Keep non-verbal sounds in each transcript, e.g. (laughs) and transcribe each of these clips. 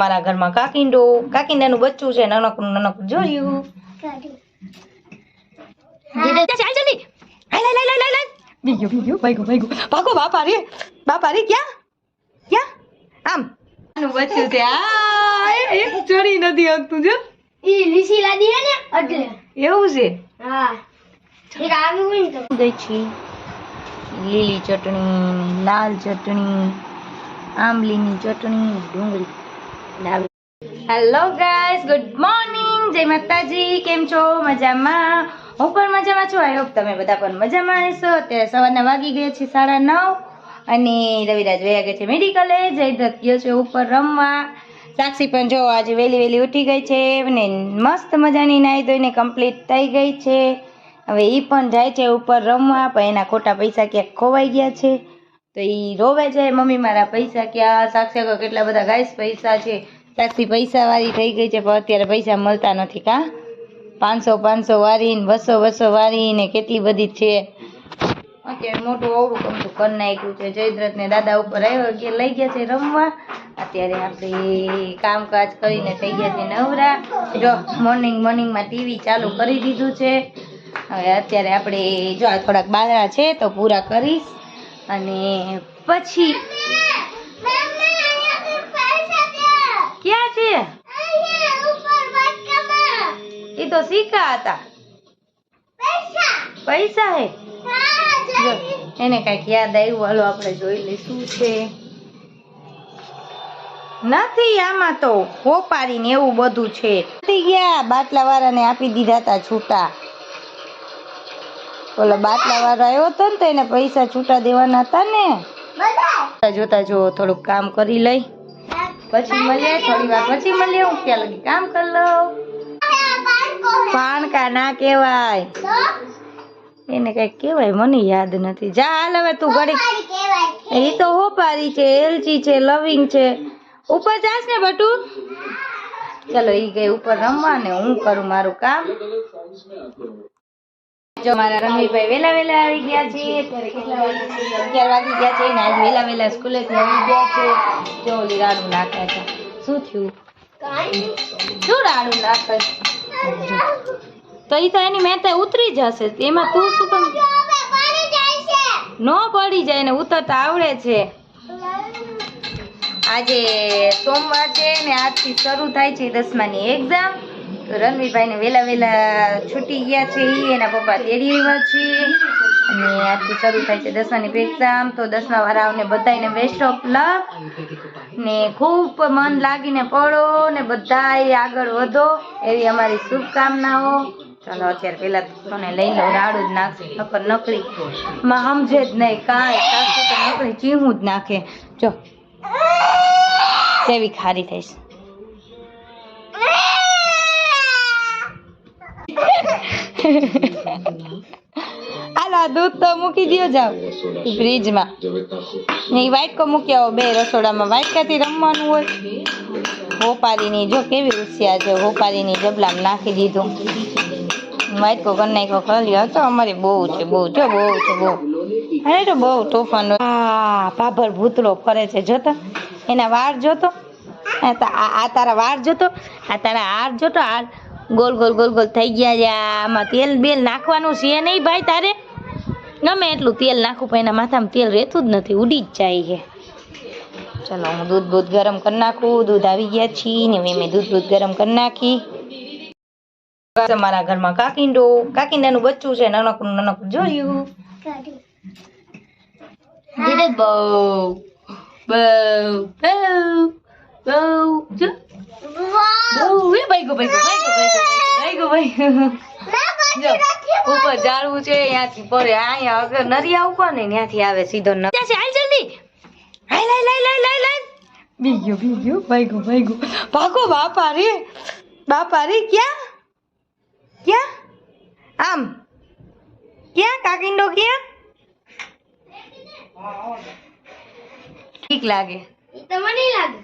મારા ઘરમાં કાકીંડો કાકીંડાનું બચ્ચું છે નાનકડું નાનકડું જોયું. ચાલ જલ્દી હાલ હાલ હાલ હાલ હાલ. બીજો બીજો ભાગો ભાગો ભાગો બાપા રે. બાપા રે ક્યાં? ક્યાં? આમ. આનું બચ્ચું છે. આ એક ચડી નથી શકતું જો. ઈ લીસી લાદી હે ને એટલે. એવું છે? હા. એક આવી હોય તો. ગઈ છે. લીલી ચટણી લાલ ચટણી આંબલીની ચટણી ડુંગળી. હેલો ગાઈસ ગુડ મોર્નિંગ જય માતાજી, કેમ છો? મજામાં? હું પણ મજામાં છું. આઈ હોપ તમે બધા પણ મજામાં હશો. અત્યારે સવારના વાગી ગયા છે સાડા નવ અને રવિરાજ વયા ગયા છે મેડિકલે. જયદ્રથ ગયો છે ઉપર રમવા. સાક્ષી પણ જો આજે વહેલી વહેલી ઉઠી ગઈ છે અને મસ્ત મજાની નાહી ધોઈને કમ્પ્લીટ થઈ ગઈ છે. હવે એ પણ જાય છે ઉપર રમવા, પણ એના ખોટા પૈસા ક્યાંક ખોવાઈ ગયા છે. તો એ રોવે છે. મમ્મી મારા પૈસા ક્યાં? સાક્ષી કહો કેટલા બધા ગાઈસ પૈસા છે. સાક્ષી પૈસા વાળી થઈ ગઈ છે, પણ અત્યારે પૈસા મળતા નથી કા? પાંચસો પાંચસો વાળી ને બસો બસો વાળી ને કેટલી બધી છે. અત્યારે મોટું ઓવડું કમતું કરી નાખ્યું છે. જયદ્રથ ને દાદા ઉપર આવ્યો કે લઈ ગયા છે રમવા. અત્યારે આપણે કામકાજ કરીને થઈ ગયા છે નવરા. જો મોર્નિંગ મોર્નિંગમાં ટીવી ચાલુ કરી દીધું છે. હવે અત્યારે આપણે, જો આ થોડાક બાળા છે તો પૂરા કરીશ. અને પછી ક્યાં છે? એ તો સિક્કા હતા. પૈસા હે. એને કંઈક યાદ આવ્યું, હાલો આપણે જોઈ લઈશું છે. નથી આમાં તો હોપારી ને એવું બધું છે. ગયા બાટલા વાળાને આપી દીધા હતા છૂટા. ઓલો બાટલા વાળો આવ્યો હતો ને તો એને પૈસા છૂટા દેવાના હતા ને. જોતા જોતા જો થોડુંક કામ કરી લઈ. પછી મળીએ થોડી વાર પછી મળીએ હું ક્યાં લગી. કામ કરી લઉં પાણકા ના કહેવાય. એને કઈ કહેવાય મને યાદ નથી. જા હાલ હવે તું ઘડી એ તો હોપારી છે એલચી છે લવિંગ છે. ઉપર જાસ ને બટુ ચલો ઈ ગઈ ઉપર રમવા ને હું કરું મારું કામ. જો મારા રમીભાઈ વેલા વેલા આવી ગયા છે અગિયાર વાગી ગયા છે આજ વેલા વેલા સ્કૂલેથી આવી ગયા છે. જો ઓલી રાડું નાખે છે. શું થયું? શું રાડું નાખે તો એ તો એની મહેતા ઉતરી જશે. એમાં તું શું કામ નો પડી જાય ને ઉતરતા આવડે છે. આજે સોમવાર છે ને આજથી શરૂ થાય છે દસમાની એક્ઝામ રણવીરભાઈને વેલા વેલા છૂટી ગયા છે એના પપ્પા તેડી આવ્યા છે. અને આજથી શરૂ થાય છે દસમાની એક્ઝામ તો દસમા વાળાઓને બધાને બેસ્ટ ઓફ લક ને ખૂબ મન લાગીને પડો ને બધાય આગળ વધો. એવી અમારી શુભકામનાઓ. ચાલો અત્યારે પેલા તને લઈ લો રાડું જ નાખશે. નકર નકરી માં સમજે જ નહીં કાંઈ. સાસુ તો નકરી ચીહું જ નાખે. જો. કેવી ખારી થઈશ. હાલો દૂધ તો મૂકી દો જાવ ફ્રીજમાં ને ઈ વાટકો મૂકી આવો બે રસોડામાં. વાટકાથી રમવાનું હોય? હોપારીની. જો કેવી હોશિયાર છે હોપારીની જબલામાં નાખી દીધું. વાટકો કરી નાખ્યો, ખાલી હતો અમારી બહુ છે બહુ છે બહુ છે, બહુ. અરે તો બહુ તોફાન આ ભાભર ભૂતળો ફરે છે, જોતો? એના વાળ જોતો? આ તારા વાળ જોતો? આ તારા હાર જોતો? હાર ગોલ ગોલ ગોલ ગોલ થઈ ગયા છે. આમાં તેલ બેલ નાખવાનું છે નહીં ભાઈ તારે? ગમે એટલું તેલ નાખું પણ એના માથામાં તેલ રહેતું જ નથી ઉડી જ જાય છે. ચલો હું દૂધ બૂધ ગરમ કરી નાખું. દૂધ આવી ગયા છીએ ને મેં દૂધ દૂધ ગરમ કરી નાખી. મારા ઘરમાં કાકીંડો. કાકીંડાનું બચ્ચું છે નાનકડું નાનકડું જોયું? બહુ. બહુ બહુ બહુ. જો. બહુ ભાઈ ભાઈ ભાઈ ભાઈ ભાઈ ઉપર જાળવું છે ત્યાંથી પડે અહીંયા અગર નરિયા ઉપર ને ત્યાંથી આવે સીધો ન હાલ જલ્દી. હાલ હાલ હાલ હાલ હાલ હાલ. બીજો બીજો ભાગો ભાગો ભાગો બાપા રે. બાપા રે ક્યાં? ક્યાં? આમ. ક્યાં કાકીંડો ક્યાં? ઠીક લાગે. ઈ તો મને લાગે.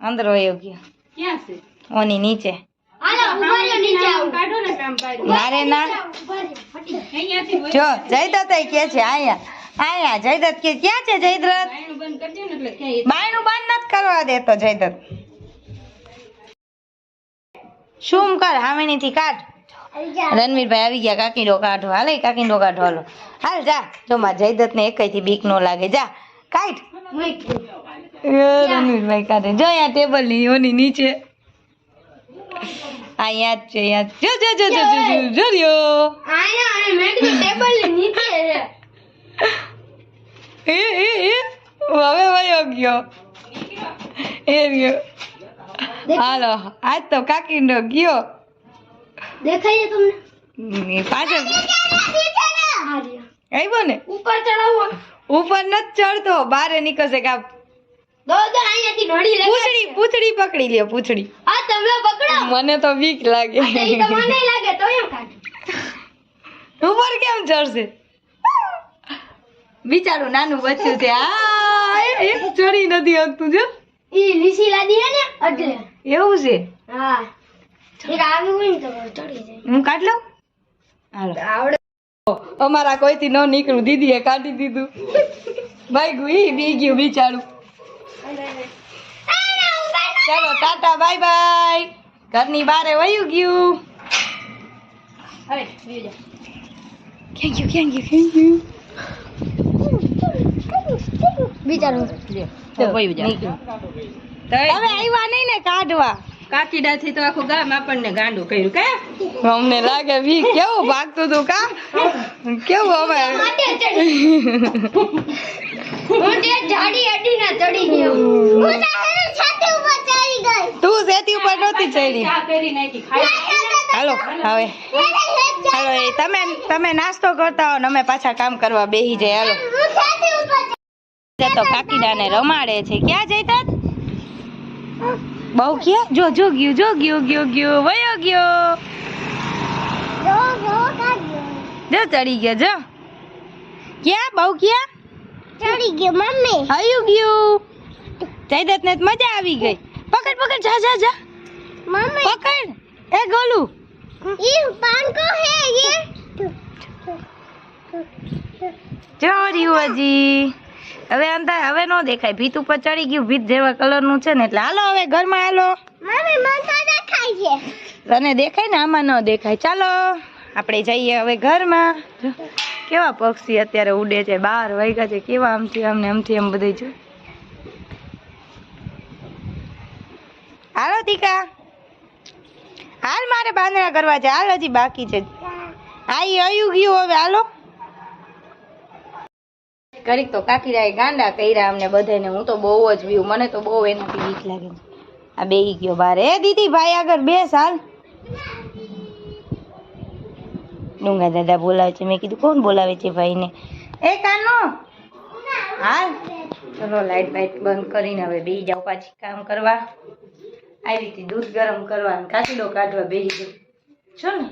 અંદર વયો ગયો. ઓની નીચે. હાલો ઊભા રહ્યો નીચે આવું. ના રે ના ઊભા રહ્યો. હટી જો જઈ તો કે છે આયા આયા જયદત્ત કે ક્યાં છે જયદ્રથ બાયણું બંધ નથી કરવા દેતો જયદત્ત. શું કર હામેનીથી કાઢ. રણવીરભાઈ આવી ગયા કાકીડો કાઢો. હાલે કાકીડો કાઢો હાલો. હાલ જા જો માં જયદત્ત ને એકઈથી બીક નો લાગે. જા. કાઢ. મૂક. કાઢે. જો અહીંયા ટેબલની ઓની નીચે. આ યાદ છે યાદ જો જો જો જો જો જો જો રહ્યો આયા અને મેં કીધું ટેબલની નીચે છે. એ એ એ. હવે વયો ગયો. એ રહ્યો. હાલો આજ તો કાકીનો ગયો. દેખાય તમને? પાછળ. આવ્યો ને? ઉપર ચડાવો ઉપર નથી ચડતો. બારે નીકળશે કાપ દો દો અહીંયાથી નોડી લે પૂછડી પૂછડી પકડી લ્યો પૂછડી. આ તમે પકડો. મને તો બીક લાગે. તો એમ કાઢ. ઉપર કેમ ચડશે? બિચારું નાનું બચ્ચું છે. આ એ એ ચડી નથી શકતું જો. ઈ લીસી લાદી હે ને એટલે. એવું છે? હા. એક આવી હોય ને તો ચડી જાય. હું કાઢ લઉં? હાલો. આવડે અમારા કોઈથી ન નીકળું. દીદીએ કાઢી દીધું. ભાઈ ગુઈ બી ગયું બિચારું. ચાલો ટાટા બાય બાય. ઘરની બારે વયું ગયું. હવે ક્યાં ગયું ક્યાં ગયું ક્યાં ગયું? બિચારું હવે આવ્યા નહીં ને કાઢવા. કાકીડાથી તો આખું ગામ આપણને ગાંડું કર્યું કે? અમને લાગે વી કેવું ભાગતું તું કા? કેવું હવે? હું તે જાડી અડીને ચડી ગયો. હું તારી છાતી ઉપર ચડી ગઈ. તું સેતી ઉપર નહોતી ચડી. ચા કરી નાખી હાલો હવે. હાલો એ તમે તમે નાસ્તો કરતા હો ને અમે પાછા કામ કરવા બેહી જાય હાલો. હું છાતી તો કાકીડાને રમાડે છે. ક્યાં જઈતા બહુ કે જો જો ગયો જો ગયો ગયો ગયો. વયો ગયો. જો ચડી ગયો જો. ક્યાં બહુ ક્યાં? ચડી ગયો મમ્મી. આવ્યું ગયું. જયદત ને મજા આવી ગઈ. પકડ પકડ જા જા જા. મમ્મી. પકડ. એ ગોલું. ઈ પાન કો હે યે ચોરી હોજી હવે અંધાર હવે નો દેખાય. ભીત ઉપર ચડી ગયું. ભીત જેવા કલરનું છે ને એટલે હાલો હવે ઘરમાં હાલો. મમ્મી મને તો દેખાય છે. તને દેખાય ને? આમાં ન દેખાય. ચાલો આપણે જઈએ હવે ઘરમાં. કેવા પક્ષી અત્યારે ઉડે છે? બાર વાગ્યા છે. કેવા આમથી આમને આમથી આમ બધું જો. હાલો ટીકા. હાલ મારે બાંધણા કરવા છે. હાલ હજી બાકી છે. અયુ અયું ગયું હવે. હાલો. કરીક તો કાકીરાએ ગાંડા કર્યા અમને બધાને હું તો બહુ જ બીવું મને તો બહુ એનાથી બીક લાગે. આ બેહી ગયો બારે. એ દીદી ભાઈ આગળ બેસ હાલ. ડુંગા દાદા બોલાવે છે. મેં કીધું, કોણ બોલાવે છે ભાઈને? એ કાનો. હાલ. ચલો, લાઈટ બાઈટ બંધ કરીને હવે બે જાવ પાછી કામ કરવા. આવી રીતે દૂધ ગરમ કરવા કાચીડો કાઢવા બેહી ગયો છો ને.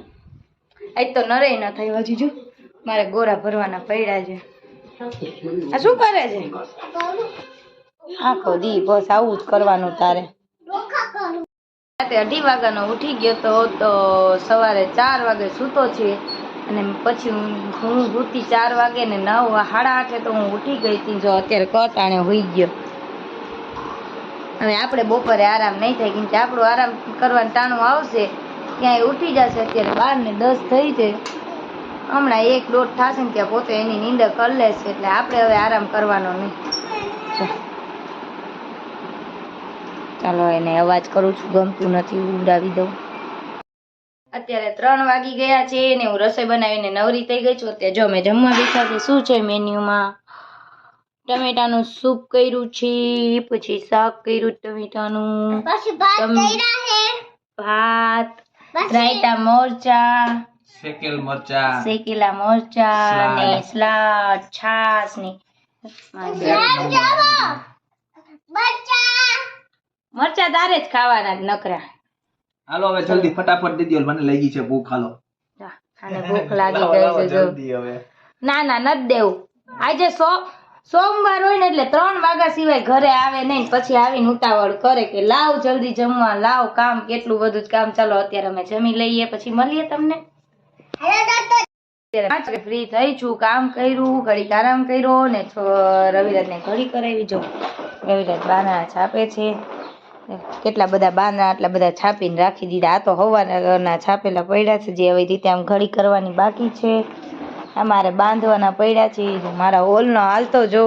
આજ તો નરે ન થયું હજી, જો. મારે ગોરા ભરવાના પડ્યા છે. આ શું કરે છે? આખો દી, બસ આવું જ કરવાનું તારે. રાતે અઢી વાગ્યાનો ઉઠી ગયો તો તો સવારે ચાર વાગે સૂતો છે. અને પછી હું હું ચાર વાગે ને નવ, સાડા આઠે તો હું ઉઠી ગઈ હતી, જો અત્યારે કટાણે હોઈ ગયો. હવે આપણે બપોરે આરામ નહીં થાય, કેમ કે આપણું આરામ કરવાનું ટાણું આવશે. ક્યાંય ઉઠી જશે, અત્યારે બાર ને દસ થઈ છે. હમણાં એક દોઢ થશે ને ત્યાં પોતે એની નીંદર કરી લેશે એટલે આપણે હવે આરામ કરવાનો નહીં. ચાલો. એને અવાજ કરું છું ગમતું નથી ઉડાવી દઉં. અત્યારે ત્રણ વાગી ગયા છે ને હું રસોઈ બનાવીને નવરી થઈ ગઈ છું. અત્યારે જો મેં જમવા બેઠા છે શું છે મેન્યુમાં? ટમેટાનું સૂપ કર્યું છે પછી શાક કર્યું ટમેટાનું. ભાત રાયતા મોરચા શેકેલ મરચા. શેકેલા મોરચા. ને સલાડ છાસ ને મરચા. તારે જ ખાવાના નકરા હાલો હવે જલ્દી ફટાફટ દીદી મને લઈ ગઈ છે ભૂખ. હાલો. ભૂખ લાગી ગઈ છે જો. જલ્દી ના ના નથી દેવું. આજે સો સોમવાર હોય ને એટલે ત્રણ વાગ્યા સિવાય ઘરે આવે નહીં પછી આવીને ઉતાવળ કરે કે લાવ જલ્દી જમવા લાવ કામ કેટલું બધું જ કામ. ચાલો અત્યારે અમે જમી લઈએ પછી મળીએ તમને. ફ્રી થઈ છું, કામ કર્યું ઘડીક આરામ કર્યો ને રવિરાજને ઘડી કરાવી જો. રવિરાજ બાના છાપે છે. કેટલા બધા બાના આટલા બધા છાપીને રાખી દીધા. આ તો હવાના છાપેલા પડ્યા છે, જે આવી રીતે આમ ઘડી કરવાની બાકી છે. આ મારે બાંધવાના પડ્યા છે મારા હોલનો હાલતો જો.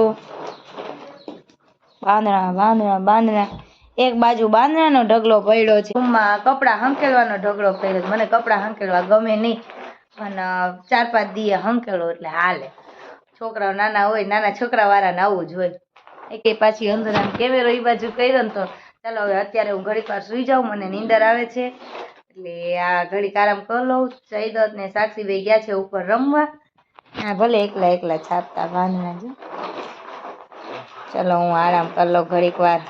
બાંધણા બાંધણા બાંધણા એક બાજુ બાંધણાનો ઢગલો પડ્યો છે. રૂમમાં કપડાં હંકેલવાનો ઢગલો પડ્યો મને કપડાં હંકેલવા ગમે નહીં. પણ અ, ચાર પાંચ દીએ હંકેલો એટલે હાલે. છોકરાઓ નાના હોય નાના છોકરા વાળાને આવું જ હોય. એક પાછી અંદર આમ કેમેરો એ બાજુ કર્યો ને તો ચાલો હવે અત્યારે હું ઘડીક વાર સુઈ જાઉં મને નીંદર આવે છે. એટલે આ ઘડીક આરામ કરી લઉં. સૈદત ને સાક્ષીભાઈ ગયા છે ઉપર રમવા. હા ભલે એકલા એકલા છાપતા બાંધના જો. ચાલો હું આરામ કરી લઉં ઘડીક વાર.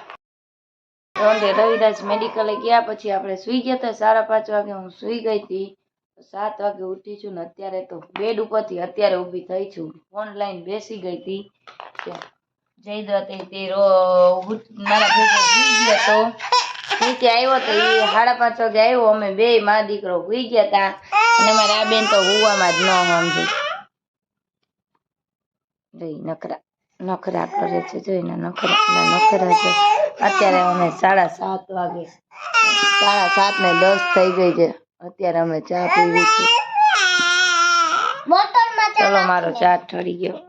રવિરાજ મેડિકલે ગયા પછી આપણે સુઈ ગયા હતા સાડા પાંચ વાગે હું સુઈ ગઈ હતી. સાત વાગે ઉઠી છું ને અત્યારે તો બેડ ઉપરથી અત્યારે ઊભી થઈ છું. ફોન લાઈન બેસી ગઈ હતી. જઈ દો તે રો મારા ભેગો સુઈ ગયો તો. નીચે આવ્યો તો એ સાડા પાંચ વાગે આવ્યો. અમે બે મા દીકરો ઉઈ ગયા હતા અને મારા આ બેન તો હુવામાં જ ન સમજી. જોઈ નખરા નખરા કરે છે. જોઈ ને નખરા નખરા છે અત્યારે અમે સાડા સાત વાગે સાડા સાત ને દસ થઈ ગઈ છે. અત્યારે અમે ચા પીવી છે ચલો મારો ચા ઠરી ગયો.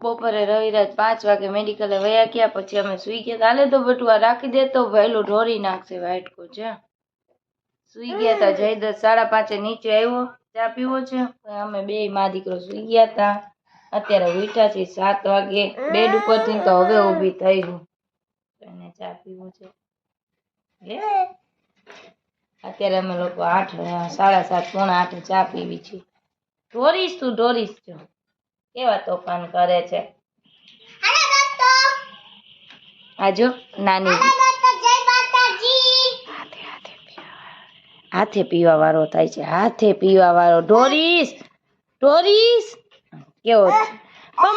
બપોરે રવિરાજ પાંચ વાગે મેડિકલે વયા ગયા પછી અમે સુઈ ગયા. હાલે તો બટુઆ રાખી દે તો વહેલું ઢોરી નાખશે વાઇટકો છે સુઈ ગયા તા જયદત્ત સાડા પાંચે નીચે આવ્યો ચા પીવો છે. અમે બે મા દીકરો સુઈ ગયા તા. અત્યારે ઉઠ્યા છે સાત વાગે. બેડ ઉપરથી તો હવે ઊભી થઈ એને ચા પીવો છે. અત્યારે અમે લોકો આઠ સાડા સાત પોણા આઠે ચા પીવી છે ઢોરીશ તું ઢોરીશ જો. કેવા તોફાન કરે છે? આજો આ જો નાની. હાલો દોસ્તો જય માતાજી. હાથે પીવા. વાળો થાય છે. હાથે પીવા વાળો. ઢોરીશ ઢોરીશ. કેવો છે?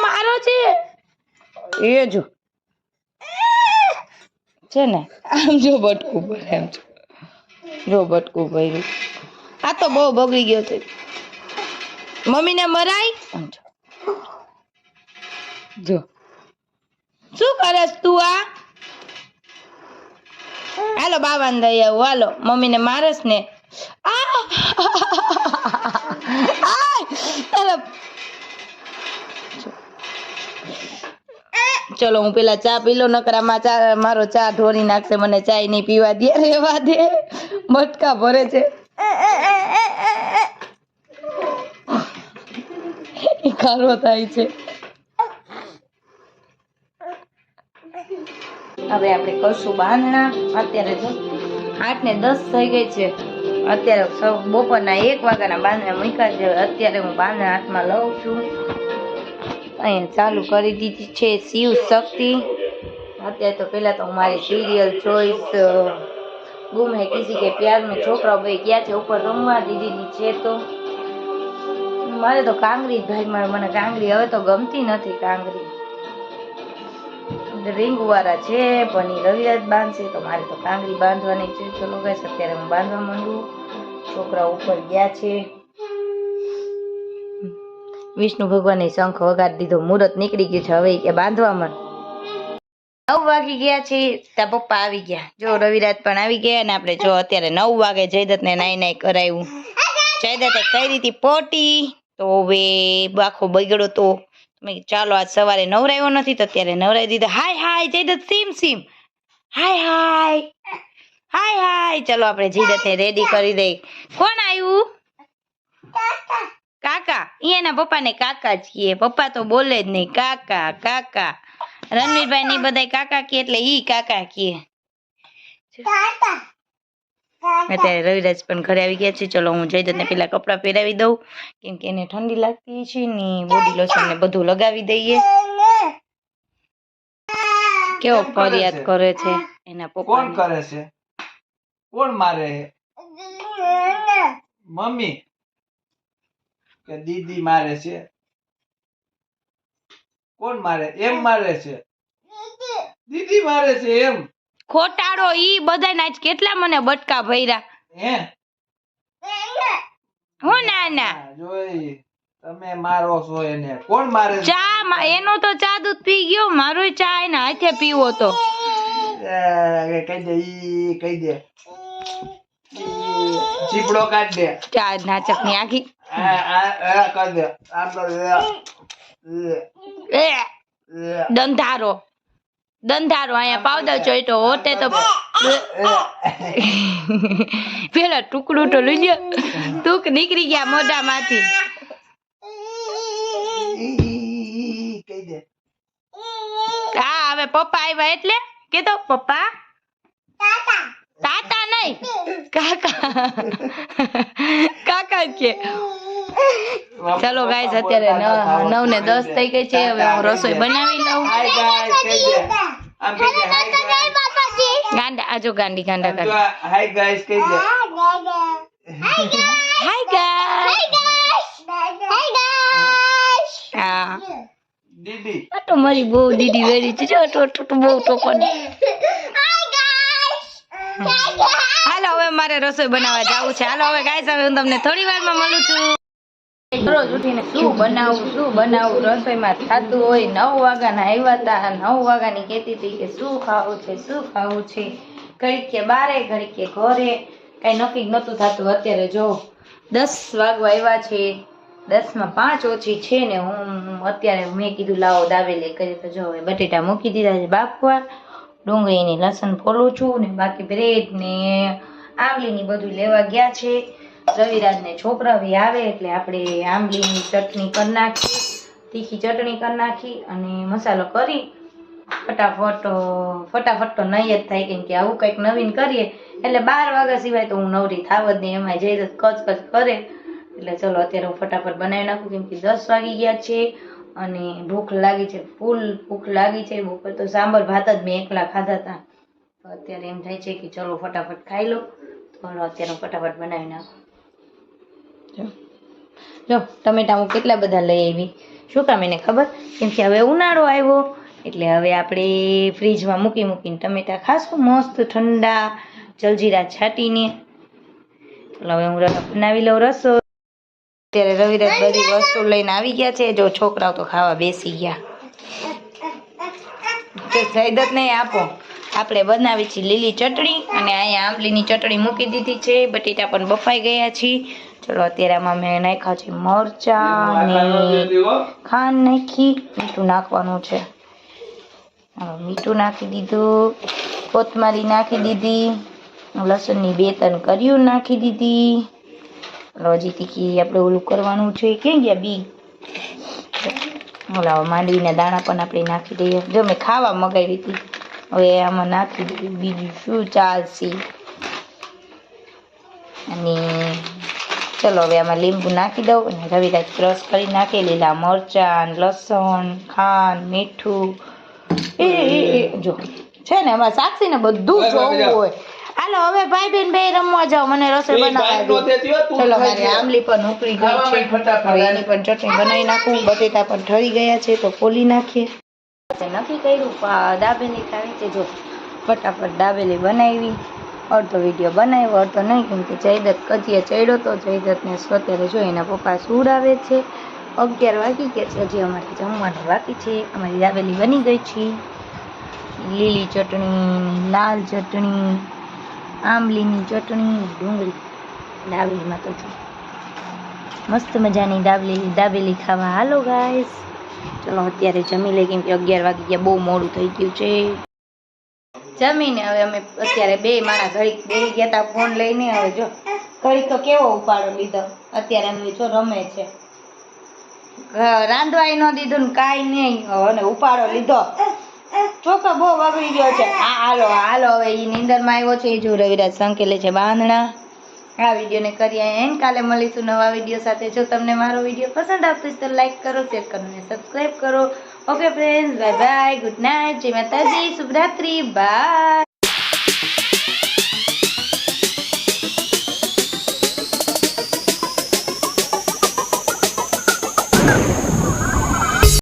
મારો છે. એ જો. છે ને? આમ જો બટકું ભરે એમ જો. જો બટકું આ તો બહુ બગડી ગયો છે મમ્મીને મરાય જો. શું કરસ તું આ હાલો બાબાને દઈ આવું હાલો, મમ્મીને મારસ ને આ! (laughs) હાલો. ચલો હું પેલા ચા પી લો નકરામાં ચા મારો ચા ઢોરી નાખશે મને ચા નહીં પીવા દે રેવા દે. મટકા ભરે છે. કારો થાય છે. હવે આપણે કરશું બાંધણા. અત્યારે જો આઠ ને દસ થઈ ગઈ છે. અત્યારે બપોરના એક વાગ્યાના બાંધણા મૂક્યા છે. અત્યારે હું બાંધણા હાથમાં લઉં છું. અહીંયા ચાલુ કરી દીધી છે શિવ શક્તિ. અત્યારે તો પહેલાં તો હું મારી સિરિયલ જોઈશ ગુમ હે કિસી કે પ્યાર મેં છોકરાઓ ભાઈ ગયા છે, ઉપર રમવા દીધી છે તો. મારે તો કાંગરી ભાઈ, મારે મને કાંગરી હવે તો ગમતી નથી કાંગરી. રિંગ વાળા છે, પણ એ રવિરાજ બાંધશે તો મારે તો કાંગરી બાંધવાની છે. ચલો ગાઈસ અત્યારે હું બાંધવા માંડું. છોકરા ઉપર ગયા છે. વિષ્ણુ ભગવાને શંખ વગાડી દીધો. મુહૂર્ત નીકળી ગયું છે. હવે કે બાંધવા માંડ નવ વાગી ગયા છે. ત્યાં પપ્પા આવી ગયા. જો રવિરાજ પણ આવી ગયા ને આપણે જો અત્યારે નવ વાગે જયદત્ત ને નાઈ નાઈ કરાવ્યું જયદત્તે કઈ રીતે પોટી? તો હવે આખો બગડો તો ચાલો આજ સવારે નવરાયો નથી તો અત્યારે નવરાઈ દીધો. હાય હાય, જયદત્ત, સીમ સીમ. હાય હાય. હાય હાય. ચલો આપણે જયદત્તને રેડી કરી દઈ. કોણ આવ્યું કાકા ઈ એના પપ્પાને કાકા જ કહે પપ્પા તો બોલે જ નહીં. કાકા કાકા. રણવીરભાઈ ની બધા કાકા કે એટલે ઈ કાકા કહે અત્યારે રવિરાજ પણ ઘરે આવી ગયા છે ચલો હું જયદત્તને પેલા કપડાં પહેરાવી દઉં. કેમ કે એને ઠંડી લાગતી છે ને બોડી લોશન ને બધું લગાવી દઈએ. કેવો ફરિયાદ કરે છે એના કોણ પપ્પા કરે છે? કોણ મારે? મમ્મી કે દીદી મારે છે. કોણ મારે? એમ મારે છે. દીદી મારે છે એમ. ખોટાડો ઈ બધાય આજ કેટલા મને બટકા ભર્યા. હે? હો ના ના જોઈ તમે મારો છો એને. કોણ મારે ચા એનો તો ચા દૂધ પી ગયો મારો ચા એના હાથે પીવો તો. કહી દે ઈ કહી દે. ચીપડો કાઢ દે. ચા નાચકની આખી. દંધારો દંધારો અહીંયા પાવડર ચોઈટો હોતે તો પેલા ટુકડું તો લઈ ટૂંક નીકળી ગયા કહી દે હા હવે પપ્પા આવ્યા એટલે કેતો પપ્પા તાતા નહીં કાકા કાકા જ કે ચલો ગાઈસ અત્યારે નવ નવ ને દસ થઈ ગઈ છે હવે હું રસોઈ બનાવી લઉં હાય ગાઈસ કહી દે આમ કહી દે હાય ગાઈસ બાપાજી ગાંડા આજો ગાંડી ગાંડા જો ગાંડા આ હાય ગાઈસ કહી દે હાય ગાઈસ હાય ગાઈસ હા દીદી આ તો મારી બહુ દીદી વેરી છે જો તો તો બહુ ટોકન હાય ગાઈસ હાલો હવે મારે રસોઈ બનાવવા જવું છે. હાલો, હવે ગાય હવે હું તમને થોડી વારમાં મળું છું. રોજ ઉઠીને શું બનાવું શું બનાવું, રસોઈમાં થતું હોય, નવ વાગ્યાના આવ્યા હતા નવ વાગ્યાની કહેતી હતી કે શું ખાવું છે, શું ખાવું છે? ઘડીક કે બારે, ઘડીક કે ઘરે. કઈ નક્કી નતું થતું. અત્યારે જો દસ વાગવા આવ્યા છે. દસમાં પાંચ ઓછી છે ને હું અત્યારે મેં કીધું લાવો દાવેલી કરી તો જો હવે બટેટા મૂકી દીધા છે બાફવા. ડુંગળીની લસણ ફોલું છું ને બાકી બ્રેડ ને આંબલીની બધું લેવા ગયા છે. રવિરાજને છોકરા બી આવે એટલે આપણે આંબલીની ચટણી કરી નાખી, તીખી ચટણી કરી નાખી અને મસાલો કરી. ફટાફટ ફટાફટ તો નહીં જ થાય કેમ કે આવું કંઈક નવીન કરીએ. એટલે બાર વાગ્યા સિવાય તો હું નવરી થાવ જ નહીં. એમાં જઈ કચ કચ કરે. એટલે ચલો અત્યારે હું ફટાફટ બનાવી નાખું કેમ કે દસ વાગી ગયા છે અને ભૂખ લાગી છે. ફૂલ ભૂખ લાગી છે. બપોર તો સાંભર ભાત જ મેં એકલા ખાધા હતા. અત્યારે એમ થાય છે કે ચલો ફટાફટ ખાઈ લો. તો અત્યારે હું ફટાફટ બનાવી નાખું જો. જો ટમેટા હું કેટલા બધા લઈ આવી? શું કામ એને ખબર? કેમ કે હવે ઉનાળો આવ્યો એટલે હવે આપણે ફ્રીજમાં મૂકી મૂકીને ટમેટા ખાશું મસ્ત ઠંડા જલજીરા છાંટીને. એટલે હવે હું બનાવી લઉં રસો અત્યારે રવિરાજ બધી વસ્તુ લઈને આવી ગયા છે. જો છોકરાઓ તો ખાવા બેસી ગયા. તો સૈદત નહીં આપો. આપણે બનાવી છે લીલી ચટણી અને અહીંયા આંબલીની ચટણી મૂકી દીધી છે. બટેટા પણ બફાઈ ગયા છે ચલો અત્યારે આમાં મેં નાખ્યા છે મરચા ને ખાંડ નાખી મીઠું નાખવાનું છે. મીઠું નાખી દીધું કોથમારી નાખી દીધી લસણની બે ત્રણ કર્યું નાખી દીધી. હજી તીખી આપણે ઓલું કરવાનું છે. ક્યાં ગયા બી? ઓલા માંડવીના દાણા પણ આપણે નાખી દઈએ. જો મેં ખાવા મગાવી હતી. હવે આમાં નાખી દીધું. બીજું શું ચાલશે? અને ચલો હવે આમાં લીંબુ નાખી દઉં અને રવિરાજ ક્રશ કરી નાખી. લીલા મરચાં લસણ ખાંડ મીઠું. એ જો. છે ને એમાં સાક્ષી ને બધું જોવું હોય. હાલો હવે ભાઈ બેન બે રમવા જાઓ. મને રસોઈ બનાવી ચલો મારી. પણ ઉકળી ગઈ છે. એની પણ ચટણી બનાવી નાખું. બટેટા પણ ઠરી ગયા છે તો ફોલી નાખીએ. નક્કી કર્યું દાબેલી ખાવી છે. જો ફટાફટ દાબેલી બનાવી, અડધો વીડિયો બનાવ્યો, અડધો નહીં, કેમ કે જયદત્ત કજીએ ચડ્યો તો જયદત્તને અત્યારે જો એના પપ્પા સુડાવે છે. અગિયાર વાગી ગયા છે, હજી અમારે જમવાનું બાકી છે. અમારી દાબેલી બની ગઈ છે. લીલી ચટણી, લાલ ચટણી, આંબલીની ચટણી, ડુંગળી. દાબેલીમાં તો મસ્ત મજાની દાબેલી દાબેલી ખાવા. હાલો ગાઈસ ચલો, અત્યારે જમી લઈએ કેમ કે અગિયાર વાગી ગયા, બહુ મોડું થઈ ગયું છે. જમીને હવે અમે અત્યારે બે માણા ઘડીક બે ગયા હતા ફોન લઈને, હવે જો, ઘડીક તો કેવો ઉપાડો લીધો. અત્યારે અમે જો રમે છે. રાંધવાય ન દીધું ને કાંઈ નહીં, અને ઉપાડો લીધો. ચોખ્ખો બહુ બગડી ગયો છે. હા હાલો હાલો, હવે એ નીંદરમાં આવ્યો છે, એ જો રવિરાજ સંકેલે છે બાંધણા. આ વિડીયોને કરીએ એન્ડ કાલે મળીશું નવા વીડિયો સાથે. જો તમને મારો વીડિયો પસંદ આવતો હોય તો લાઈક કરો શેર કરો અને સબસ્ક્રાઈબ કરો. Okay friends bye bye good night Jai Mataji. શુભરાત્રી. By